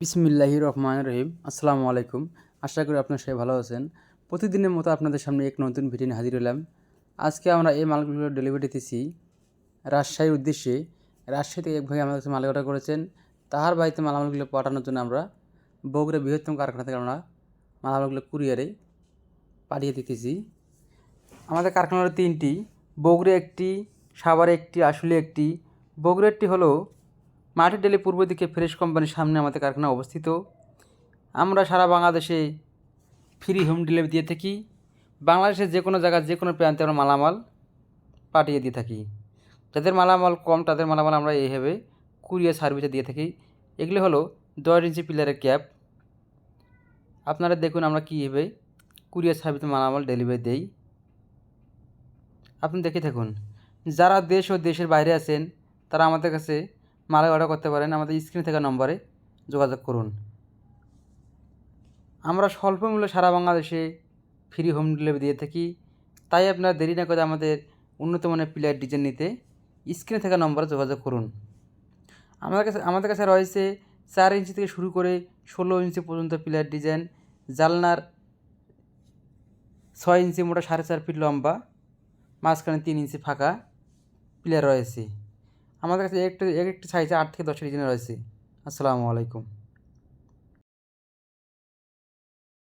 বিসমিল্লাহি রহমান রহিম। আসসালামু আলাইকুম। আশা করি আপনার সবাই ভালো আছেন। প্রতিদিনের মতো আপনাদের সামনে এক নতুন ভিডিও হাজির হলাম। আজকে আমরা এই মালগুলো ডেলিভারি দিতেছি। রাজশাহীর উদ্দেশ্যে রাজশাহী থেকে এক ভাই আমাদের কাছে মাল অর্ডার করেছেন। তাহার বাড়িতে মালামালগুলো পাঠানোর জন্য আমরা বগুড়া বৃহত্তম কারখানা থেকে আমরা মালামালগুলো কুরিয়ারে পাঠিয়ে দিতেছি। আমাদের কারখানার তিনটি বগুড়া একটি সাভারে একটি আসলে একটি। বগুড়া একটি হলো মাটির ডেলে পূর্ব দিকে ফ্রেশ কোম্পানির সামনে আমাদের কারখানা অবস্থিত। আমরা সারা বাংলাদেশে ফ্রি হোম ডেলিভারি দিয়ে থাকি। বাংলাদেশের যে কোনো জায়গায় যে কোনো প্রান্তে আমরা মালামাল পাঠিয়ে দিয়ে থাকি। যাদের মালামাল কম, তাদের মালামাল আমরা এইভাবে কুরিয়ার সার্ভিসে দিয়ে থাকি। এগুলি হলো দশ ইঞ্চি পিলারের ক্যাপ আপনারা দেখুন আমরা কীভাবে কুরিয়ার সার্ভিসে মালামাল ডেলিভারি দেই। আপনি দেখে থাকুন। যারা দেশ ও দেশের বাইরে আছেন, তারা আমাদের কাছে মাল অর্ডার করতে পারেন আমাদের স্ক্রিনে থাকা নম্বরে যোগাযোগ করুন। আমরা স্বল্প মূল্যে সারা বাংলাদেশে ফ্রি হোম ডেলিভারি দিয়ে থাকি। তাই আপনারা দেরি না করে আমাদের উন্নত মানের প্লেয়ার ডিজাইন নিতে স্ক্রিনে থাকা নম্বরে যোগাযোগ করুন। আমাদের কাছে আমাদের কাছে রয়েছে চার ইঞ্চি থেকে শুরু করে ষোলো ইঞ্চি পর্যন্ত প্লেয়ার ডিজাইন জালনার ছয় ইঞ্চি মোটা সাড়ে চার ফিট লম্বা, মাঝখানে তিন ইঞ্চি ফাঁকা প্লেয়ার রয়েছে। আমাদের কাছে একটু এক একটি সাইজে আট থেকে দশটি ডিজাইন রয়েছে। আসসালামু আলাইকুম।